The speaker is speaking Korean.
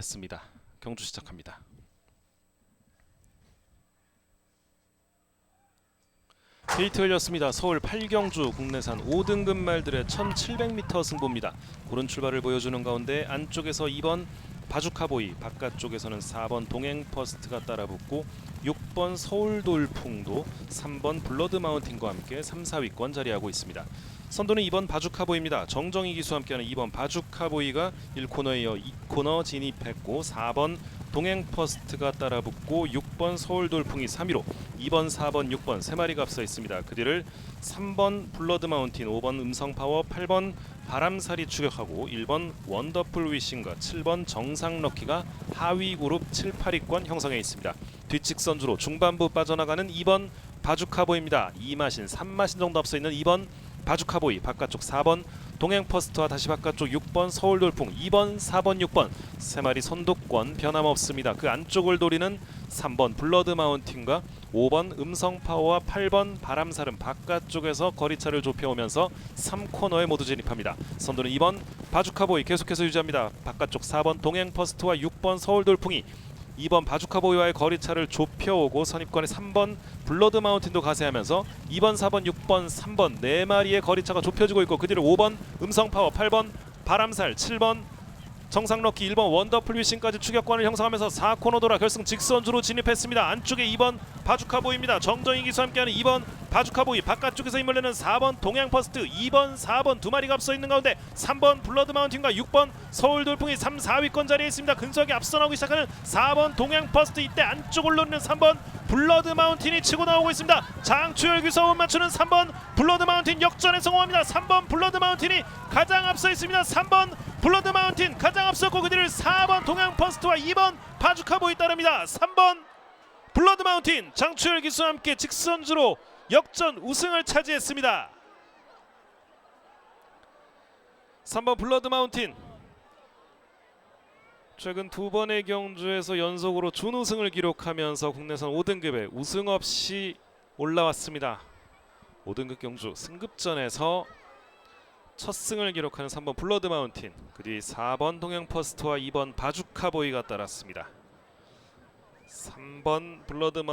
했습니다. 경주 시작합니다. 게이트 열렸습니다. 서울 8경주 국내산 5등급 말들의 1700m 승부입니다. 고른 출발을 보여주는 가운데 안쪽에서 2번 바주카보이, 바깥쪽에서는 4번 동행퍼스트가 따라붙고 6번 서울돌풍도 3번 블러드 마운틴과 함께 3, 4위권 자리하고 있습니다. 선두는 2번 바주카보이입니다. 정정희 기수와 함께하는 2번 바주카보이가 1코너에 이어 2코너 진입했고 4번 동행퍼스트가 따라붙고 6번 서울돌풍이 3위로 2번, 4번, 6번 세 마리가 앞서 있습니다. 그 뒤를 3번 블러드 마운틴, 5번 음성파워, 8번 바람살이 추격하고 1번 원더풀 위싱과 7번 정상 럭키가 하위 그룹 7, 8위권 형성해 있습니다. 뒷직선주로 중반부 빠져나가는 2번 바주카보입니다. 2마신, 3마신 정도 앞서 있는 2번 바주카보이 바깥쪽 4번 동행퍼스트와 다시 바깥쪽 6번 서울돌풍 2번 4번 6번 세 마리 선두권 변함없습니다. 그 안쪽을 노리는 3번 블러드 마운틴과 5번 음성파워와 8번 바람사름 바깥쪽에서 거리차를 좁혀오면서 3코너에 모두 진입합니다. 선두는 2번 바주카보이 계속해서 유지합니다. 바깥쪽 4번 동행퍼스트와 6번 서울돌풍이 2번 바주카보이와의 거리차를 좁혀오고 선입권에 3번 블러드 마운틴도 가세하면서 2번, 4번, 6번, 3번 네 마리의 거리차가 좁혀지고 있고 그 뒤로 5번 음성파워, 8번 바람살, 7번 정상럭키 1번 원더풀 위싱까지 추격권을 형성하면서 4코너 돌아 결승 직선주로 진입했습니다. 안쪽에 2번 바주카보이입니다. 정정희 기수와 함께하는 2번 바주카보이 바깥쪽에서 힘을 내는 4번 동양퍼스트 2번 4번 두 마리가 앞서 있는 가운데 3번 블러드 마운틴과 6번 서울돌풍이 3, 4위권 자리에 있습니다. 근소하게 앞서 나오기 시작하는 4번 동양퍼스트 이때 안쪽을 노리는 3번 블러드 마운틴이 치고 나오고 있습니다. 장추열 기수와 맞추는 3번 블러드 마운틴 역전에 성공합니다. 3번 블러드 마운틴이 가장 앞서 있습니다. 3번 블러드 마운틴 가장 앞섰고 그 뒤를 4번 동양 퍼스트와 2번 바주카보이 따릅니다. 3번 블러드 마운틴 장추열 기수와 함께 직선주로 역전 우승을 차지했습니다. 3번 블러드 마운틴 최근 두 번의 경주에서 연속으로 준우승을 기록하면서 국내선 5등급에 우승 없이 올라왔습니다. 5등급 경주 승급전에서 첫 승을 기록하는 3번 블러드 마운틴 그 뒤 4번 동양 퍼스트와 2번 바주카보이가 따랐습니다. 3번 블러드 마운틴